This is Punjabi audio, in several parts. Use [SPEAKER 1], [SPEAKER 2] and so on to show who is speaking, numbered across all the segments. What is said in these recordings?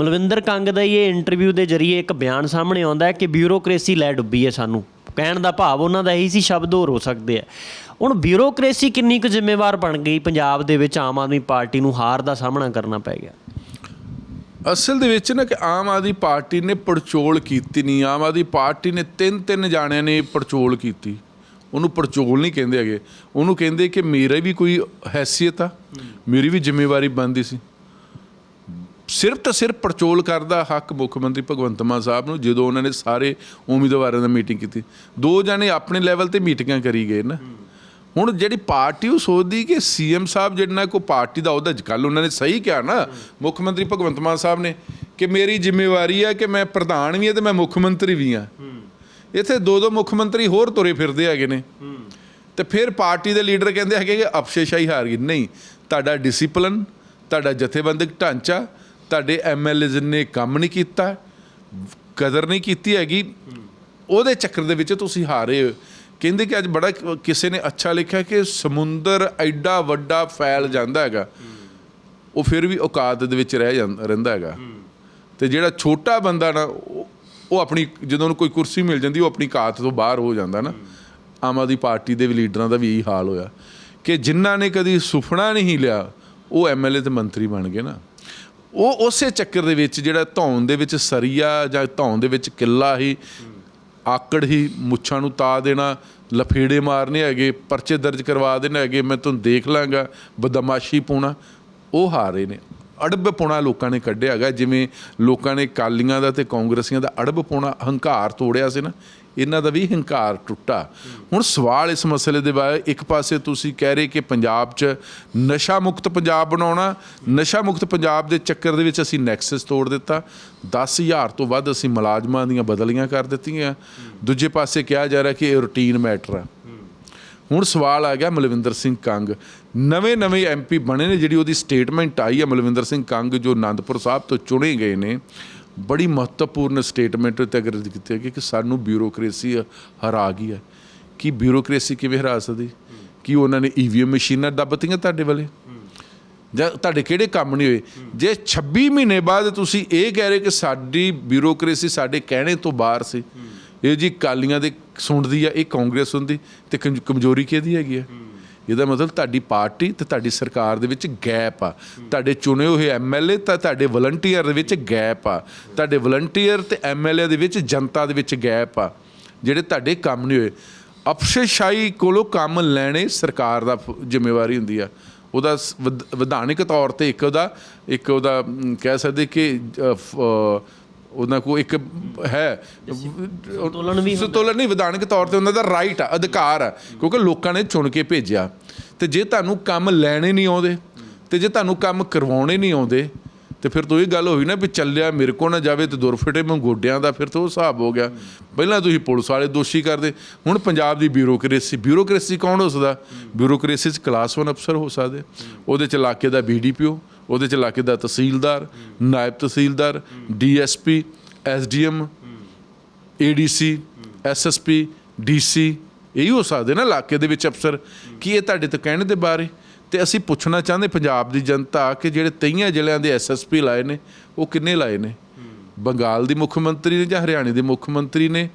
[SPEAKER 1] ਮਲਵਿੰਦਰ ਕੰਗ ਦਾ ਹੀ ਇਹ ਇੰਟਰਵਿਊ ਦੇ ਜ਼ਰੀਏ ਇੱਕ ਬਿਆਨ ਸਾਹਮਣੇ ਆਉਂਦਾ ਹੈ ਕਿ ਬਿਊਰੋਕ੍ਰੇਸੀ ਲੈ ਡੁੱਬੀ ਹੈ ਸਾਨੂੰ। ਕਹਿਣ ਦਾ ਭਾਵ ਉਹਨਾਂ ਦਾ ਇਹੀ ਸੀ, ਸ਼ਬਦ ਹੋਰ ਹੋ ਸਕਦੇ ਆ ਹੁਣ ਬਿਊਰੋਕ੍ਰੇਸੀ ਕਿੰਨੀ ਕੁ ਜ਼ਿੰਮੇਵਾਰ ਬਣ ਗਈ? ਪੰਜਾਬ ਦੇ ਵਿੱਚ ਆਮ ਆਦਮੀ ਪਾਰਟੀ ਨੂੰ ਹਾਰ ਦਾ ਸਾਹਮਣਾ ਕਰਨਾ ਪੈ ਗਿਆ।
[SPEAKER 2] ਅਸਲ ਦੇ ਵਿੱਚ ਨਾ ਕਿ ਆਮ ਆਦਮੀ ਪਾਰਟੀ ਨੇ ਪੜਚੋਲ ਕੀਤੀ ਨਹੀਂ। ਆਮ ਆਦਮੀ ਪਾਰਟੀ ਨੇ ਤਿੰਨ ਤਿੰਨ ਜਾਣਿਆਂ ਨੇ ਪੜਚੋਲ ਕੀਤੀ। ਉਹਨੂੰ ਪੜਚੋਲ ਨਹੀਂ ਕਹਿੰਦੇ ਹੈਗੇ। ਉਹਨੂੰ ਕਹਿੰਦੇ ਕਿ ਮੇਰੇ ਵੀ ਕੋਈ ਹੈਸੀਅਤ ਆ। ਮੇਰੀ ਵੀ ਜ਼ਿੰਮੇਵਾਰੀ ਬਣਦੀ ਸੀ। ਸਿਰਫ ਤਾਂ ਸਿਰਫ ਪੜਚੋਲ ਕਰਦਾ ਹੱਕ ਮੁੱਖ ਮੰਤਰੀ ਭਗਵੰਤ ਮਾਨ ਸਾਹਿਬ ਨੂੰ, ਜਦੋਂ ਉਹਨਾਂ ਨੇ ਸਾਰੇ ਉਮੀਦਵਾਰਾਂ ਦਾ ਮੀਟਿੰਗ ਕੀਤੀ। ਦੋ ਜਾਣੇ ਆਪਣੇ ਲੈਵਲ ਤੇ ਮੀਟਿੰਗਾਂ ਕਰੀ ਗਏ ਨਾ। ਹੁਣ ਜਿਹੜੀ ਪਾਰਟੀ ਉਹ ਸੋਚਦੀ ਕਿ ਸੀਐਮ ਸਾਹਿਬ ਜਿਹੜਾ ਕੋ ਪਾਰਟੀ ਦਾ ਉਹਦਾ ਕੱਲ ਉਹਨਾਂ ਨੇ ਸਹੀ ਕਿਹਾ ਨਾ, ਮੁੱਖ ਮੰਤਰੀ ਭਗਵੰਤ ਮਾਨ ਸਾਹਿਬ ਨੇ ਕਿ ਮੇਰੀ ਜ਼ਿੰਮੇਵਾਰੀ ਹੈ ਕਿ ਮੈਂ ਪ੍ਰਧਾਨ ਵੀ ਹਾਂ ਤੇ ਮੈਂ ਮੁੱਖ ਮੰਤਰੀ ਵੀ ਹਾਂ। ਇੱਥੇ ਦੋ ਦੋ ਮੁੱਖ ਮੰਤਰੀ ਹੋਰ ਤੁਰੇ ਫਿਰਦੇ ਹੈਗੇ ਨੇ। ਤੇ ਫਿਰ ਪਾਰਟੀ ਦੇ ਲੀਡਰ ਕਹਿੰਦੇ ਹੈਗੇ ਕਿ ਅਫਸੇਸ਼ਾਹੀ ਹਾਰ ਗਈ। ਨਹੀਂ, ਤੁਹਾਡਾ ਡਿਸਪਲਿਨ ਤੁਹਾਡਾ ਜਥੇਬੰਦਕ ਢਾਂਚਾ ਤੁਹਾਡੇ ਐਮਐਲਏਜ਼ ਨੇ ਕੰਮ ਨਹੀਂ ਕੀਤਾ, ਕਦਰ ਨਹੀਂ ਕੀਤੀ ਹੈਗੀ, ਉਹਦੇ ਚੱਕਰ ਦੇ ਵਿੱਚ ਤੁਸੀਂ ਹਾਰੇ ਹੋ। ਕਹਿੰਦੇ ਕਿ ਅੱਜ ਬੜਾ ਕਿਸੇ ਨੇ ਅੱਛਾ ਲਿਖਿਆ ਕਿ ਸਮੁੰਦਰ ਐਡਾ ਵੱਡਾ ਫੈਲ ਜਾਂਦਾ ਹੈਗਾ, ਉਹ ਫਿਰ ਵੀ ਔਕਾਤ ਦੇ ਵਿੱਚ ਰਹਿ ਜਾਂਦਾ ਰਹਿੰਦਾ ਹੈਗਾ। ਤੇ ਜਿਹੜਾ ਛੋਟਾ ਬੰਦਾ ਨਾ, ਉਹ ਉਹ ਆਪਣੀ, ਜਦੋਂ ਉਹਨੂੰ ਕੋਈ ਕੁਰਸੀ ਮਿਲ ਜਾਂਦੀ, ਉਹ ਆਪਣੀ ਔਕਾਤ ਤੋਂ ਬਾਹਰ ਹੋ ਜਾਂਦਾ ਨਾ। ਆਮ ਆਦਮੀ ਪਾਰਟੀ ਦੇ ਵੀ ਲੀਡਰਾਂ ਦਾ ਵੀ ਇਹੀ ਹਾਲ ਹੋਇਆ। ਕਿ ਜਿਨ੍ਹਾਂ ਨੇ ਕਦੀ ਸੁਪਨਾ ਨਹੀਂ ਲਿਆ, ਉਹ ਐਮਐਲਏ ਤੇ ਮੰਤਰੀ ਬਣ ਗਏ ਨਾ। ਉਹ ਉਸੇ ਚੱਕਰ ਦੇ ਵਿੱਚ ਜਿਹੜਾ ਧੌਣ ਦੇ ਵਿੱਚ ਸਰੀਆ ਜਾਂ ਧੌਣ ਦੇ ਵਿੱਚ ਕਿੱਲਾ ਹੀ ਆਕੜ ਹੀ ਮੁੱਛਾਂ ਨੂੰ ਤਾ ਦੇਣਾ, ਲਫੇੜੇ ਮਾਰਨੇ ਹੈਗੇ, ਪਰਚੇ ਦਰਜ ਕਰਵਾ ਦੇਣੇ ਹੈਗੇ, ਮੈਂ ਤੁਹਾਨੂੰ ਦੇਖ ਲਾਂਗਾ, ਬਦਮਾਸ਼ੀ ਪਾਉਣਾ, ਉਹ ਹਾਰੇ ਨੇ। ਅੜਬ ਪੁਣਾ ਲੋਕਾਂ ਨੇ ਕੱਢਿਆ ਹੈਗਾ, ਜਿਵੇਂ ਲੋਕਾਂ ਨੇ ਕਾਲੀਆਂ ਦਾ ਤੇ ਕਾਂਗਰਸੀਆਂ ਦਾ ਅੜਬ ਪੁਣਾ ਹੰਕਾਰ ਤੋੜਿਆ ਸੀ ਨਾ, ਇਹਨਾਂ ਦਾ ਵੀ ਹੰਕਾਰ ਟੁੱਟਾ। ਹੁਣ ਸਵਾਲ ਇਸ ਮਸਲੇ ਦੇ ਬਾਰੇ, ਇੱਕ ਪਾਸੇ ਤੁਸੀਂ ਕਹਿ ਰਹੇ ਕਿ ਪੰਜਾਬ 'ਚ ਨਸ਼ਾ ਮੁਕਤ ਪੰਜਾਬ ਬਣਾਉਣਾ, ਨਸ਼ਾ ਮੁਕਤ ਪੰਜਾਬ ਦੇ ਚੱਕਰ ਦੇ ਵਿੱਚ ਅਸੀਂ ਨੈਕਸਸ ਤੋੜ ਦਿੱਤਾ। 10000 ਤੋਂ ਵੱਧ ਅਸੀਂ ਮੁਲਾਜ਼ਮਾਂ ਦੀਆਂ ਬਦਲੀਆਂ ਕਰ ਦਿੱਤੀਆਂ। ਦੂਜੇ ਪਾਸੇ ਕਿਹਾ ਜਾ ਰਿਹਾ ਕਿ ਇਹ ਰੂਟੀਨ ਮੈਟਰ ਆ। ਹੁਣ ਸਵਾਲ ਆ ਗਿਆ ਮਲਵਿੰਦਰ ਸਿੰਘ ਕੰਗ। ਨਵੇਂ ਨਵੇਂ ਐਮਪੀ ਬਣੇ ਨੇ, ਜਿਹੜੀ ਉਹਦੀ ਸਟੇਟਮੈਂਟ ਆਈ ਹੈ ਮਲਵਿੰਦਰ ਸਿੰਘ ਕੰਗ, ਜੋ ਆਨੰਦਪੁਰ ਸਾਹਿਬ ਤੋਂ ਚੁਣੇ ਗਏ ਨੇ। ਬੜੀ ਮਹੱਤਵਪੂਰਨ ਸਟੇਟਮੈਂਟ ਤੇ ਅਗਰ ਕੀਤੀ ਹੈ ਕਿ ਸਾਨੂੰ ਬਿਊਰੋਕ੍ਰੇਸੀ ਹਰਾ ਗਈ ਹੈ। ਕਿ ਬਿਊਰੋਕ੍ਰੇਸੀ ਕਿਵੇਂ ਹਰਾ ਸਕਦੀ? ਕਿ ਉਹਨਾਂ ਨੇ ਈਵੀਐਮ ਮਸ਼ੀਨਾਂ ਦੱਬਤੀਆਂ ਤੁਹਾਡੇ ਵਾਲੇ? ਜਾਂ ਤੁਹਾਡੇ ਕਿਹੜੇ ਕੰਮ ਨਹੀਂ ਹੋਏ? ਜੇ 26 ਮਹੀਨੇ ਬਾਅਦ ਤੁਸੀਂ ਇਹ ਕਹਿ ਰਹੇ ਕਿ ਸਾਡੀ ਬਿਊਰੋਕ੍ਰੇਸੀ ਸਾਡੇ ਕਹਿਣੇ ਤੋਂ ਬਾਹਰ ਸੀ, ਇਹ ਜੀ ਕਾਲੀਆਂ ਦੇ ਸੁਣਦੀ ਆ ਇਹ ਕਾਂਗਰਸ ਹੁੰਦੀ ਤੇ ਕਮ- ਕਮਜ਼ੋਰੀ ਕਿਹਦੀ ਹੈਗੀ ਆ? ਇਹਦਾ ਮਤਲਬ ਤੁਹਾਡੀ ਪਾਰਟੀ ਤੇ ਤੁਹਾਡੀ ਸਰਕਾਰ ਦੇ ਵਿੱਚ ਗੈਪ ਆ। ਤੁਹਾਡੇ ਚੁਣੇ ਹੋਏ ਐਮਐਲਏ ਤਾਂ ਤੁਹਾਡੇ ਵਲੰਟੀਅਰ ਦੇ ਵਿੱਚ ਗੈਪ ਆ। ਤੁਹਾਡੇ ਵਲੰਟੀਅਰ ਤੇ ਐਮਐਲਏ ਦੇ ਵਿੱਚ ਜਨਤਾ ਦੇ ਵਿੱਚ ਗੈਪ ਆ। ਜਿਹੜੇ ਤੁਹਾਡੇ ਕੰਮ ਨਹੀਂ ਹੋਏ। ਅਫਸਰਸ਼ਾਹੀ ਕੋਲੋਂ ਕੰਮ ਲੈਣੇ ਸਰਕਾਰ ਦਾ ਫ- ਜ਼ਿੰਮੇਵਾਰੀ ਹੁੰਦੀ ਆ। ਉਹਦਾ ਸ- ਵਿਧ- ਵਿਧਾਨਿਕ ਤੌਰ ਤੇ ਇੱਕ ਉਹਦਾ ਇੱਕ ਉਹਦਾ ਮ, ਕਹਿ ਸਕਦੇ ਕਿ ਅ, ਫ- ਅ, ਉਹਨਾਂ ਕੋ ਇੱਕ ਹੈ।
[SPEAKER 1] ਸੰਤੁਲਨ ਵੀ।
[SPEAKER 2] ਸੰਤੁਲਨ ਨਹੀਂ ਵਿਧਾਨਿਕ ਤੌਰ ਤੇ ਉਹਨਾਂ ਦਾ ਰਾਈਟ ਆ ਅਧਿਕਾਰ ਆ। ਕਿਉਂਕਿ ਲੋਕਾਂ ਨੇ ਚੁਣ ਕੇ ਭੇਜਿਆ। ਤੇ ਜੇ ਤੁਹਾਨੂੰ ਕੰਮ ਲੈਣੇ ਨਹੀਂ ਆਉਂਦੇ ਤੇ ਜੇ ਤੁਹਾਨੂੰ ਕੰਮ ਕਰਵਾਉਣੇ ਨਹੀਂ ਆਉਂਦੇ ਤੇ ਫਿਰ ਤੋਂ ਇਹ ਗੱਲ ਹੋਈ ਨਾ ਵੀ ਚੱਲਿਆ ਮੇਰੇ ਕੋ ਨਾ ਜਾਵੇ ਤੇ ਦੁਰ ਫਿਟੇ ਮੈਂ ਗੋਡਿਆਂ ਦਾ ਫਿਰ ਤੋਂ ਹਿਸਾਬ ਹੋ ਗਿਆ। ਪਹਿਲਾਂ ਤੁਸੀਂ ਪੁਲਿਸ ਵਾਲੇ ਦੋਸ਼ੀ ਕਰਦੇ ਹੁਣ ਪੰਜਾਬ ਦੀ ਬਿਊਰੋਕ੍ਰੇਸੀ। ਬਿਊਰੋਕ੍ਰੇਸੀ ਕੌਣ ਹੋ ਸਕਦਾ? ਬਿਊਰੋਕ੍ਰੇਸੀ ਚ ਕਲਾਸ 1 ਅਫਸਰ ਹੋ ਸਕਦੇ। ਉਹਦੇ ਚ ਇਲਾਕੇ ਦਾ ਬੀਡੀਪੀਓ ਉਹਦੇ ਚ ਇਲਾਕੇ ਦਾ ਤਹਿਸੀਲਦਾਰ, ਨਾਇਬ ਤਹਿਸੀਲਦਾਰ, DSP, SDM, ADC, SSP, DC, ਇਹੀ ਹੋ ਸਕਦੇ ਨਾ ਇਲਾਕੇ ਦੇ ਵਿੱਚ ਅਫਸਰ। ਕੀ ਇਹ ਤੁਹਾਡੇ ਤੋਂ ਕਹਿਣ ਦੇ ਬਾਰੇ ਤੇ ਅਸੀਂ ਪੁੱਛਣਾ ਚਾਹੁੰਦੇ ਪੰਜਾਬ ਦੀ ਜਨਤਾ ਕਿ ਜਿਹੜੇ ਤਈਆਂ ਜ਼ਿਲ੍ਹਿਆਂ ਦੇ ਐਸਐਸਪੀ ਲਾਏ ਨੇ, ਉਹ ਕਿੰਨੇ ਲਾਏ ਨੇ? ਬੰਗਾਲ ਦੀ ਮੁੱਖ ਮੰਤਰੀ ਨੇ ਜਾਂ ਹਰਿਆਣੇ ਦੇ ਮੁੱਖ ਮੰਤਰੀ ਨੇ?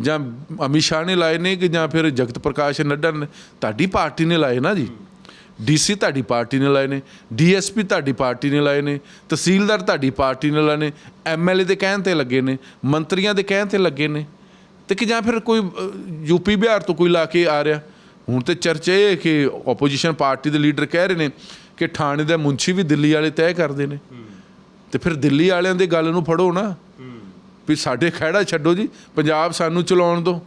[SPEAKER 2] ਜਾਂ ਅਮਿਤ ਸ਼ਾਹ ਨੇ ਲਾਏ ਨੇ ਕਿ ਜਾਂ ਫਿਰ ਜਗਤ ਪ੍ਰਕਾਸ਼ ਨੱਡਾ ਨੇ? ਤੁਹਾਡੀ ਪਾਰਟੀ ਨੇ ਲਾਏ ਨਾ ਜੀ? ਡੀਸੀ ਤੁਹਾਡੀ ਪਾਰਟੀ ਨੇ ਲਾਏ ਨੇ ਡੀਐਸਪੀ ਤੁਹਾਡੀ ਪਾਰਟੀ ਨੇ ਲਾਏ ਨੇ ਤਹਿਸੀਲਦਾਰ ਤੁਹਾਡੀ ਪਾਰਟੀ ਨੇ ਲਾਏ ਨੇ ਐਮਐਲਏ ਦੇ ਕਹਿਣ ਤੇ ਲੱਗੇ ਨੇ ਮੰਤਰੀਆਂ ਦੇ ਕਹਿਣ ਤੇ ਲੱਗੇ ਨੇ। ਤੇ ਕਿ ਜਾਂ ਫਿਰ ਕੋਈ ਯੂਪੀ ਬਿਹਾਰ ਤੋਂ ਕੋਈ ਲਾ ਕੇ ਆ ਰਿਹਾ? ਹੁਣ ਤੇ ਚਰਚਾ ਇਹ ਹੈ ਕਿ ਆਪੋਜੀਸ਼ਨ ਪਾਰਟੀ ਦੇ ਲੀਡਰ ਕਹਿ ਰਹੇ ਨੇ ਕਿ ਥਾਣੇ ਦਾ ਮੁੰਸ਼ੀ ਵੀ ਦਿੱਲੀ ਵਾਲੇ ਤੈਅ ਕਰਦੇ ਨੇ। ਤੇ ਫਿਰ ਦਿੱਲੀ ਵਾਲਿਆਂ ਦੀ ਗੱਲ ਨੂੰ ਫੜੋ ਨਾ। ਵੀ ਸਾਡੇ ਖਹਿੜਾ ਛੱਡੋ ਜੀ ਪੰਜਾਬ ਸਾਨੂੰ ਚਲਾਉਣ ਦਿਓ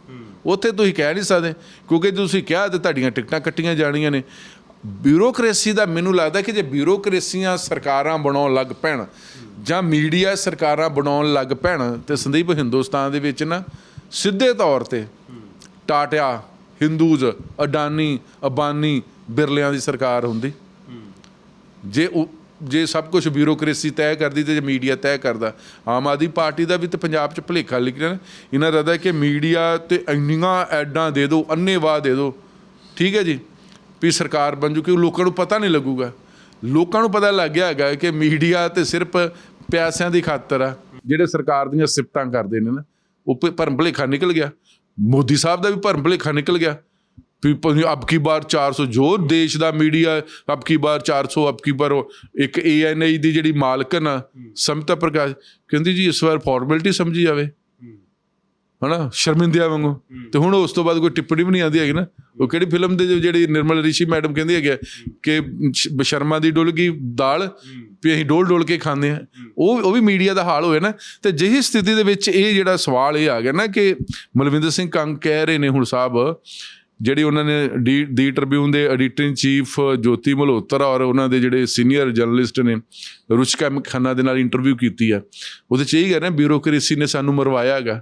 [SPEAKER 2] ਉੱਥੇ ਤੁਸੀਂ ਕਹਿ ਨਹੀਂ ਸਕਦੇ ਕਿਉਂਕਿ ਤੁਸੀਂ ਕਿਹਾ ਤੇ ਤੁਹਾਡੀਆਂ ਟਿਕਟਾਂ ਕੱਟੀਆਂ ਜਾਣੀਆਂ ਨੇ। ਬਿਊਰੋਕ੍ਰੇਸੀ ਦਾ ਮੈਨੂੰ ਲੱਗਦਾ ਕਿ ਜੇ ਬਿਊਰੋਕ੍ਰੇਸੀਆਂ ਸਰਕਾਰਾਂ ਬਣਾਉਣ ਲੱਗ ਪੈਣ ਜਾਂ ਮੀਡੀਆ ਸਰਕਾਰਾਂ ਬਣਾਉਣ ਲੱਗ ਪੈਣ ਤੇ ਸੰਦੀਪ ਹਿੰਦੁਸਤਾਨ ਦੇ ਵਿੱਚ ਨਾ ਸਿੱਧੇ ਤੌਰ ਤੇ ਟਾਟਿਆ, ਹਿੰਦੂਜ਼, ਅਡਾਨੀ, ਅਬਾਨੀ ਬਿਰਲਿਆਂ ਦੀ ਸਰਕਾਰ ਹੁੰਦੀ। ਜੇ ਉਹ, ਜੇ ਸਭ ਕੁਝ ਬਿਊਰੋਕ੍ਰੇਸੀ ਤੈਅ ਕਰਦੀ ਤੇ ਜੇ ਮੀਡੀਆ ਤੈਅ ਕਰਦਾ, ਆਮ ਆਦਮੀ ਪਾਰਟੀ ਦਾ ਵੀ ਤੇ ਪੰਜਾਬ 'ਚ ਭੁਲੇਖਾ ਲਿਖਿਆ ਨਾ, ਇਹਨਾਂ ਦਾ ਤਾਂ ਕਿ ਮੀਡੀਆ ਤੇ ਇੰਨੀਆਂ ਐਡਾਂ ਦੇ ਦਿਓ ਅੰਨੇਵਾਹ ਦੇ ਦਿਓ। ਠੀਕ ਹੈ ਜੀ? ਵੀ ਸਰਕਾਰ ਬਣ ਜੂ ਕਿ ਲੋਕਾਂ ਨੂੰ ਪਤਾ ਨਹੀਂ ਲੱਗੂਗਾ। ਲੋਕਾਂ ਨੂੰ ਪਤਾ ਲੱਗ ਗਿਆ ਹੈਗਾ ਕਿ ਮੀਡੀਆ ਤੇ ਸਿਰਫ ਪਿਆਸਿਆਂ ਦੀ ਖਾਤਰ ਆ। ਜਿਹੜੇ ਸਰਕਾਰ ਦੀਆਂ ਸਿਫਤਾਂ ਕਰਦੇ ਨੇ ਨਾ, ਉਹ ਭਰਮ ਭੁਲੇਖਾ ਨਿਕਲ ਗਿਆ। ਮੋਦੀ ਸਾਹਿਬ ਦਾ ਵੀ ਭਰਮ ਭੁਲੇਖਾ ਨਿਕਲ ਗਿਆ। ਵੀ ਪ- ਅਬ ਕੀ ਬਾਰ 400 ਜੋ ਦੇਸ਼ ਦਾ ਮੀਡੀਆ, ਅਬ ਕੀ ਬਾਰ 400 ਅਬ ਕੀ ਬਾਰ ਉਹ ਇੱਕ ਏਐਨਆਈ ਦੀ ਜਿਹੜੀ ਮਾਲਕਨ ਆ, ਸਮਤਾ ਪ੍ਰਕਾਸ਼, ਕਹਿੰਦੀ ਜੀ, ਇਸ ਵਾਰ ਫਾਰਮੈਲਿਟੀ ਸਮਝੀ ਜਾਵੇ। ਹਨਾ? ਸ਼ਰਮਿੰਦਿਆਂ ਵਾਂਗੂ। ਤੇ ਹੁਣ ਉਸ ਤੋਂ ਬਾਅਦ ਕੋਈ ਟਿੱਪਣੀ ਵੀ ਨਹੀਂ ਆਉਂਦੀ ਹੈਗੀ ਨਾ। ਉਹ ਕਿਹੜੀ ਫਿਲਮ ਦੇ ਜਿਹੜੀ ਨਿਰਮਲ ਰਿਸ਼ੀ ਮੈਡਮ ਕਹਿੰਦੀ ਹੈਗੇ ਕਿ ਬਸ਼ਰਮਾ ਦੀ ਡੁੱਲ ਗਈ ਦਾਲ ਵੀ ਅਸੀਂ ਡੋਲ ਡੋਲ ਕੇ ਖਾਂਦੇ ਆ ਉਹ ਉਹ ਵੀ ਮੀਡੀਆ ਦਾ ਹਾਲ ਹੋਇਆ ਨਾ। ਤੇ ਜਿਹੀ ਸਥਿਤੀ ਦੇ ਵਿੱਚ ਇਹ ਜਿਹੜਾ ਸਵਾਲ ਇਹ ਆ ਗਿਆ ਨਾ ਕਿ ਮਲਵਿੰਦਰ ਸਿੰਘ ਕੰਗ ਕਹਿ ਰਹੇ ਨੇ ਹੁਣ ਸਾਹਿਬ ਜਿਹੜੀ ਉਹਨਾਂ ਨੇ ਡੀ ਦੀ ਟ੍ਰਿਬਿਊਨ ਦੇ editor in chief Jyoti Malhotra ਔਰ ਉਹਨਾਂ ਦੇ ਜਿਹੜੇ ਸੀਨੀਅਰ ਜਰਨਲਿਸਟ ਨੇ ਰੁਚਕਾ ਖੰਨਾ ਦੇ ਨਾਲ ਇੰਟਰਵਿਊ ਕੀਤੀ ਆ, ਉਹਦੇ ਚ ਇਹ ਕਹਿ ਰਹੇ ਬਿਊਰੋਕ੍ਰੇਸੀ ਨੇ ਸਾਨੂੰ ਮਰਵਾਇਆ ਹੈਗਾ।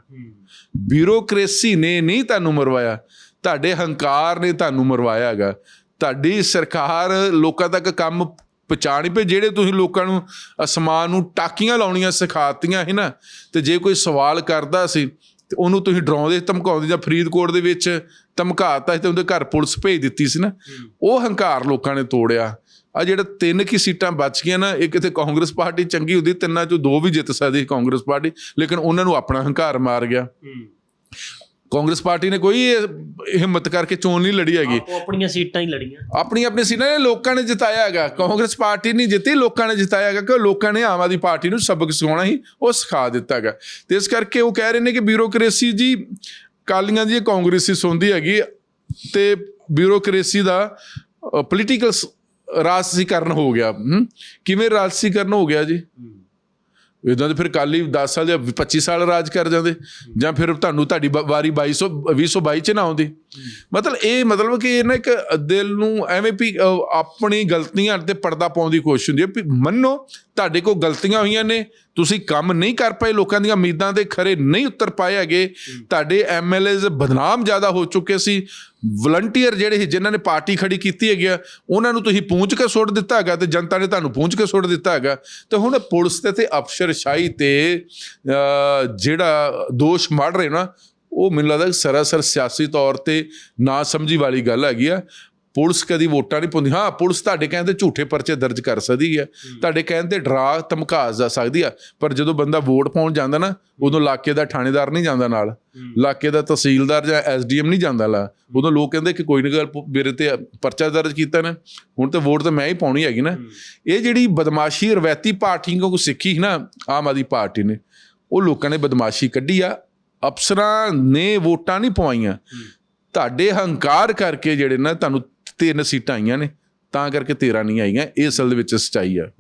[SPEAKER 2] ਬਿਊਰੋਕ੍ਰੇਸੀ ਨੇ ਨਹੀਂ ਤੁਹਾਨੂੰ ਮਰਵਾਇਆ, ਤੁਹਾਡੇ ਹੰਕਾਰ ਨੇ ਤੁਹਾਨੂੰ ਮਰਵਾਇਆ ਹੈਗਾ। ਤੁਹਾਡੀ ਸਰਕਾਰ ਲੋਕਾਂ ਤੱਕ ਕੰਮ ਪਹੁੰਚਾ ਨਹੀਂ ਪਈ ਜਿਹੜੇ ਤੁਸੀਂ ਲੋਕਾਂ ਨੂੰ ਅਸਮਾਨ ਨੂੰ ਟਾਕੀਆਂ ਲਾਉਣੀਆਂ ਸਿਖਾਤੀਆਂ ਹੈ ਨਾ, ਤੇ ਜੇ ਕੋਈ ਸਵਾਲ ਕਰਦਾ ਸੀ ਤੇ ਉਹਨੂੰ ਤੁਸੀਂ ਡਰਾਉਂਦੇ ਧਮਕਾਉਂਦੇ ਜਾਂ ਫਰੀਦਕੋਟ ਦੇ ਵਿੱਚ ਧਮਕਾਤਾ ਤੇ ਉਹਦੇ ਘਰ ਪੁਲਿਸ ਭੇਜ ਦਿੱਤੀ ਸੀ ਨਾ। ਉਹ ਹੰਕਾਰ ਲੋਕਾਂ ਨੇ ਤੋੜਿਆ। ਆ ਜਿਹੜਾ ਤਿੰਨ ਕੀ ਸੀਟਾਂ ਬਚ ਗਈਆਂ ਨਾ ਇੱਕ ਤੇ ਕਾਂਗਰਸ ਪਾਰਟੀ ਚੰਗੀ ਹੁੰਦੀ ਤਿੰਨਾਂ ਚੋਂ ਦੋ ਵੀ ਜਿੱਤ ਸਕਦੀ ਕਾਂਗਰਸ ਪਾਰਟੀ ਲੇਕਿਨ ਉਹਨਾਂ ਨੂੰ ਆਪਣਾ ਹੰਕਾਰ ਮਾਰ ਗਿਆ। ਕਾਂਗਰਸ ਪਾਰਟੀ ਨੇ ਕੋਈ ਹਿੰਮਤ ਕਰਕੇ ਚੋਣ ਨਹੀਂ ਲੜੀ ਹੈਗੀ।
[SPEAKER 1] ਆਪੋ ਆਪਣੀਆਂ ਸੀਟਾਂ ਹੀ ਲੜੀਆਂ।
[SPEAKER 2] ਆਪਣੀ ਆਪਣੀ ਸੀਟਾਂ ਨੇ ਲੋਕਾਂ ਨੇ ਜਿਤਾਇਆ ਹੈਗਾ। ਕਾਂਗਰਸ ਪਾਰਟੀ ਨਹੀਂ ਜਿੱਤੀ ਲੋਕਾਂ ਨੇ ਜਿਤਾਇਆ ਹੈਗਾ ਕਿ ਲੋਕਾਂ ਨੇ ਆਮ ਆਦਮੀ ਪਾਰਟੀ ਨੂੰ ਸਬਕ ਸਿਖਾਉਣਾ ਹੀ ਉਹ ਸਿਖਾ ਦਿੱਤਾ ਹੈਗਾ। ਤੇ ਇਸ ਕਰਕੇ ਉਹ ਕਹਿ ਰਹੇ ਨੇ ਕਿ ਬਿਊਰੋਕ੍ਰੇਸੀ ਜੀ ਕਾਲੀਆਂ ਦੀ ਕਾਂਗਰਸੀ ਸੁਣਦੀ ਹੈਗੀ। ਤੇ ਬਿਊਰੋਕ੍ਰੇਸੀ ਦਾ ਪੋਲੀਟੀਕਲ ਰਾਜਸੀਕਰਨ ਹੋ ਗਿਆ? ਕਿਵੇਂ ਰਾਜਸੀਕਰਨ ਹੋ ਗਿਆ ਜੀ? ਇਦਾਂ ਤੇ ਫਿਰ ਕਾਲੀ 10 ਸਾਲ ਜਾਂ 25 ਸਾਲ ਰਾਜ ਕਰ ਜਾਂਦੇ, ਜਾਂ ਫਿਰ ਤੁਹਾਨੂੰ ਤੁਹਾਡੀ ਬ- ਵਾਰੀ 2200 2022 ਚ ਨਾ ਆਉਂਦੀ। ਮਤਲਬ ਇਹ ਮਤਲਬ ਕਿ ਇਹ ਨਾ ਇੱਕ ਦਿਲ ਨੂੰ ਐਵੇਂ ਵੀ ਆਪਣੀ ਗਲਤੀਆਂ ਤੇ ਪਰਦਾ ਪਾਉਣ ਦੀ ਕੋਸ਼ਿਸ਼ ਹੁੰਦੀ ਹੈ ਵੀ ਮੰਨੋ ਤੁਹਾਡੇ ਕੋਲ ਗਲਤੀਆਂ ਹੋਈਆਂ ਨੇ, ਤੁਸੀਂ ਕੰਮ ਨਹੀਂ ਕਰ ਪਾਏ, ਲੋਕਾਂ ਦੀਆਂ ਉਮੀਦਾਂ ਦੇ ਖਰੇ ਨਹੀਂ ਉਤਰ ਪਾਏ ਹੈਗੇ, ਤੁਹਾਡੇ ਐਮਐਲਏਜ਼ ਬਦਨਾਮ ਜ਼ਿਆਦਾ ਹੋ ਚੁੱਕੇ ਸੀ ਵਲੰਟੀਅਰ ਜਿਹੜੇ ਸੀ, ਜਿਨ੍ਹਾਂ ਨੇ ਪਾਰਟੀ ਖੜੀ ਕੀਤੀ ਹੈਗੀ ਆ, ਉਹਨਾਂ ਨੂੰ ਤੁਸੀਂ ਪਹੁੰਚ ਕੇ ਸੁੱਟ ਦਿੱਤਾ ਹੈਗਾ ਤੇ ਜਨਤਾ ਨੇ ਤੁਹਾਨੂੰ ਪਹੁੰਚ ਕੇ ਸੁੱਟ ਦਿੱਤਾ ਹੈਗਾ। ਤੇ ਹੁਣ ਪੁਲਿਸ ਤੇ ਤੇ ਅਫਸਰਸ਼ਾਹੀ ਤੇ ਜਿਹੜਾ ਦੋਸ਼ ਮੜ ਰਹੇ ਨਾ, ਉਹ ਮੈਨੂੰ ਲੱਗਦਾ ਸਰਾਸਰ ਸਿਆਸੀ ਤੌਰ ਤੇ ਨਾ ਸਮਝੀ ਵਾਲੀ ਗੱਲ ਹੈਗੀ ਆ। ਪੁਲਿਸ ਕਦੀ ਵੋਟਾਂ ਨਹੀਂ ਪਾਉਂਦੀ। ਹਾਂ ਪੁਲਿਸ ਤੁਹਾਡੇ ਕਹਿੰਦੇ ਝੂਠੇ ਪਰਚੇ ਦਰਜ ਕਰ ਸਕਦੀ ਹੈ। ਤੁਹਾਡੇ ਕਹਿੰਦੇ ਡਰਾ ਧਮਕਾ ਜਾ ਸਕਦੀ ਆ। ਪਰ ਜਦੋਂ ਬੰਦਾ ਵੋਟ ਪਾਉਣ ਜਾਂਦਾ ਨਾ ਉਦੋਂ ਇਲਾਕੇ ਦਾ ਥਾਣੇਦਾਰ ਨਹੀਂ ਜਾਂਦਾ ਨਾਲ। ਇਲਾਕੇ ਦਾ ਤਹਿਸੀਲਦਾਰ ਜਾਂ ਐਸਡੀਐਮ ਨਹੀਂ ਜਾਂਦਾ ਲਾ। ਉਦੋਂ ਲੋਕ ਕਹਿੰਦੇ ਕਿ ਕੋਈ ਨਾ ਗੱਲ ਮੇਰੇ ਤੇ ਪਰਚਾ ਦਰਜ ਕੀਤਾ ਨਾ ਹੁਣ ਤੇ ਵੋਟ ਤਾਂ ਮੈਂ ਹੀ ਪਾਉਣੀ ਹੈਗੀ ਨਾ। ਇਹ ਜਿਹੜੀ ਬਦਮਾਸ਼ੀ ਰਵੈਤੀ ਪਾਰਟੀਆਂ ਕੋ ਸਿੱਖੀ ਨਾ ਆਮ ਆਦਮੀ ਪਾਰਟੀ ਨੇ ਉਹ ਲੋਕਾਂ ਨੇ ਬਦਮਾਸ਼ੀ ਕੱਢੀ ਆ। ਅਫਸਰਾਂ ਨੇ ਵੋਟਾਂ ਨਹੀਂ ਪਵਾਈਆਂ। ਤੁਹਾਡੇ ਹੰਕਾਰ ਕਰਕੇ ਜਿਹੜੇ ਨਾ ਤੁਹਾਨੂੰ ਤਿੰਨ ਸੀਟਾਂ ਆਈਆਂ ਨੇ, ਤਾਂ ਕਰਕੇ 13 ਨਹੀਂ ਆਈਆਂ ਇਹ ਅਸਲ ਦੇ ਵਿੱਚ ਸਚਾਈ ਆ।